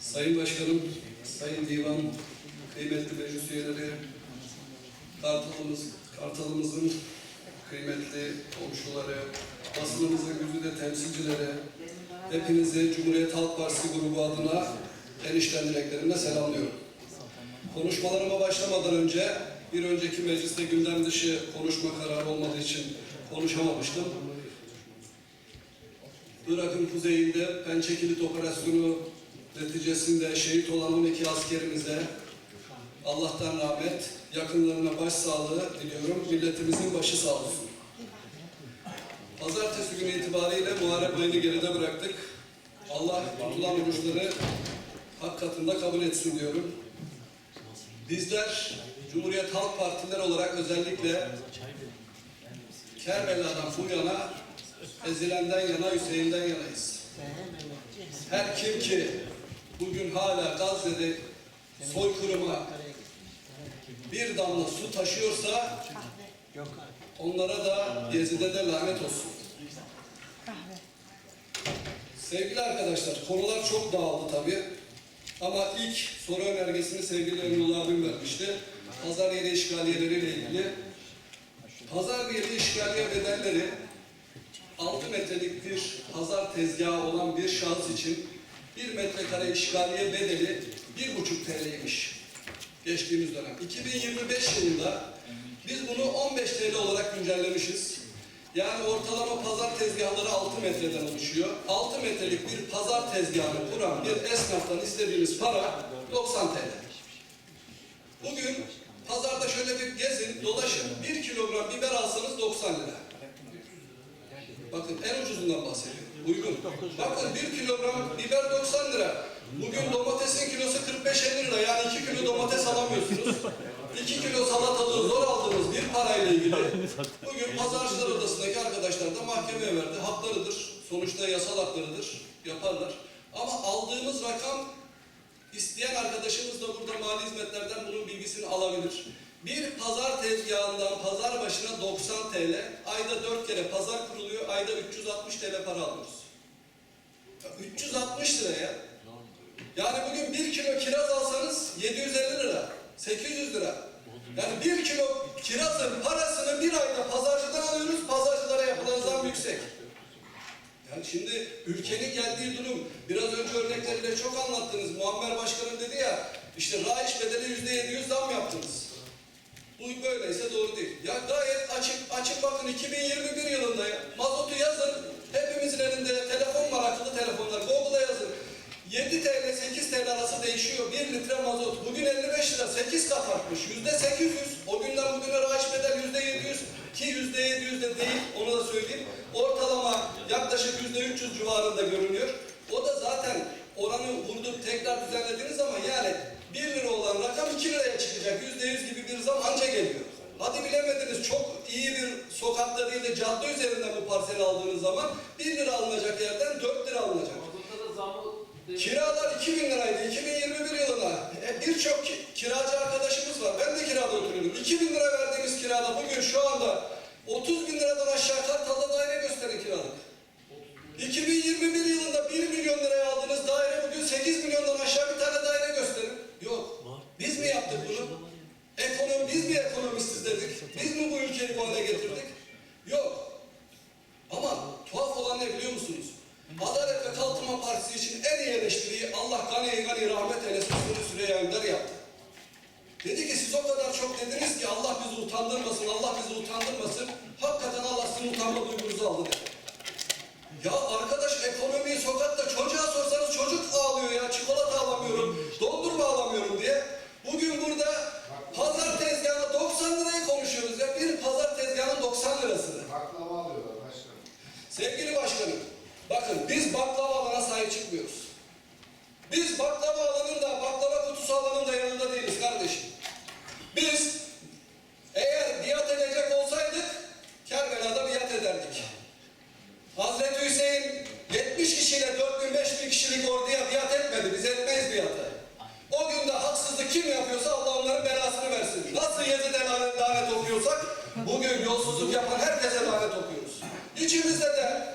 Sayın Başkanım, Sayın Divan, kıymetli meclis üyeleri, Kartalımız, Kartalımızın kıymetli komşuları, basınımızın güzide temsilcileri, hepinizi Cumhuriyet Halk Partisi grubu adına enişten dileklerimle selamlıyorum. Konuşmalarıma başlamadan önce bir önceki mecliste gündem dışı konuşma kararı olmadığı için konuşamamıştım. Irak'ın kuzeyinde Pençekilit operasyonu neticesinde şehit olan 12 askerimize Allah'tan rahmet, yakınlarına başsağlığı diliyorum. Milletimizin başı sağ olsun. Pazartesi günü itibariyle Muharrem ayını geride bıraktık. Allah tutulan oruçları hak katında kabul etsin diyorum. Bizler Cumhuriyet Halk Partiler olarak özellikle Kerbela'dan bu yana ezilenden yana Hüseyin'den yanayız. Her kim ki bugün hala Gazze'de soykırıma bir damla su taşıyorsa onlara da Gezide de lanet olsun. Sevgili arkadaşlar, konular çok dağıldı tabii. Ama ilk soru önergesini sevgili Emrullah abim vermişti. Pazar yeri işgaliyeleriyle ilgili. Pazar yeri işgaliye bedelleri 6 metrelik bir pazar tezgahı olan bir şahıs için 1 metrekare işgaliye bedeli 1,5 TL'ymiş geçtiğimiz dönem. 2025 yılında biz bunu 15 TL olarak güncellemişiz. Yani ortalama pazar tezgahları 6 metreden oluşuyor. 6 metrelik bir pazar tezgahını kuran bir esnaftan istediğimiz para 90 TL. Bugün pazarda şöyle bir gezin, dolaşın. 1 kilogram biber alsanız 90 lira. Bakın en ucuzundan bahsediyorum. Uygun. Bakın 1 kilogram biber 90 lira. Bugün domatesin kilosu 45-50 lira. Yani 2 kilo domates alamıyorsunuz. 2 kilo salatalığı zor aldığınız bir parayla ilgili bugün pazarcılar odasındaki arkadaşlar da mahkemeye verdi. Haklarıdır. Sonuçta yasal haklarıdır. Yaparlar. Ama aldığımız rakam isteyen arkadaşımız da burada mali hizmetlerden bunun bilgisini alabilir. Bir pazar tezgahından pazar başına 90 TL, ayda 4 kere pazar kuruluyor, ayda 360 TL para alıyoruz. Ya 360 liraya. Yani bugün 1 kilo kiraz alsanız 750 lira, 800 lira. Yani 1 kilo kirazın parasını bir ayda pazarcıdan alıyoruz, pazarcılara yapılan zam yüksek. Yani şimdi ülkenin geldiği durum, biraz önce örnekleriyle çok anlattınız. Muammer Başkanım dedi ya, işte raiş bedeli yüzde yedi yüz zam yaptınız. Bu böyleyse doğru değil. Ya gayet açık, açık bakın 2021 yılında ya, artmış. Yüzde 800. O günden bugüne raiş bedel yüzde 700. Ki yüzde 700 de değil, onu da söyleyeyim. Ortalama yaklaşık yüzde 300 civarında görünüyor. O da zaten oranı vurdup tekrar düzenlediğiniz zaman yani 1 lira olan rakam 2 liraya çıkacak. Yüzde 100 gibi bir zam anca geliyor. Hadi bilemediniz çok iyi bir sokakta değil de cadde üzerinden bu parseli aldığınız zaman 1 lira alınacak yerden 4 lira alınacak. Kiralar 2000 liraydı 2021 yılına. E, Birçok ki- kiracı 30 bin liradan aşağı Kartal'da daire gösterin kiralık. 2021 yılında 1 milyon liraya aldığınız daire bugün 8 milyondan aşağı bir tane daire gösterin. Yok. Biz mi yaptık bunu? Ekonomi, biz mi ekonomistiz dedik? Biz mi bu ülkeyi bu hale getirdik? Yok. Ama tuhaf olan ne biliyor musunuz? Adalet ve Kalkınma Partisi için en iyi eleştiriyi Allah gani gani rahmet eylesin Sürü Süreyya Önder yaptı. Dedi ki siz o kadar çok dediniz ki Allah bizi utandırmasın, Allah bizi utandırmasın. Hakikaten Allah sizin utanma duygunuzu aldı dedi. Ya arkadaş ekonomiyi sokakta çocuğa sorsanız çocuk ağlıyor ya. Çikolata alamıyorum, dondurma alamıyorum diye. Bugün burada pazar tezgahına 90 lirayı konuşuyoruz ya. Bir pazar tezgahının 90 lirasını. Baklava alıyorlar başkanım. Sevgili başkanım, bakın biz baklava alana sahip çıkmıyoruz. Biz baklava Yezid'e lanet, okuyorsak bugün yolsuzluk yapan herkese lanet okuyoruz. İçimizde de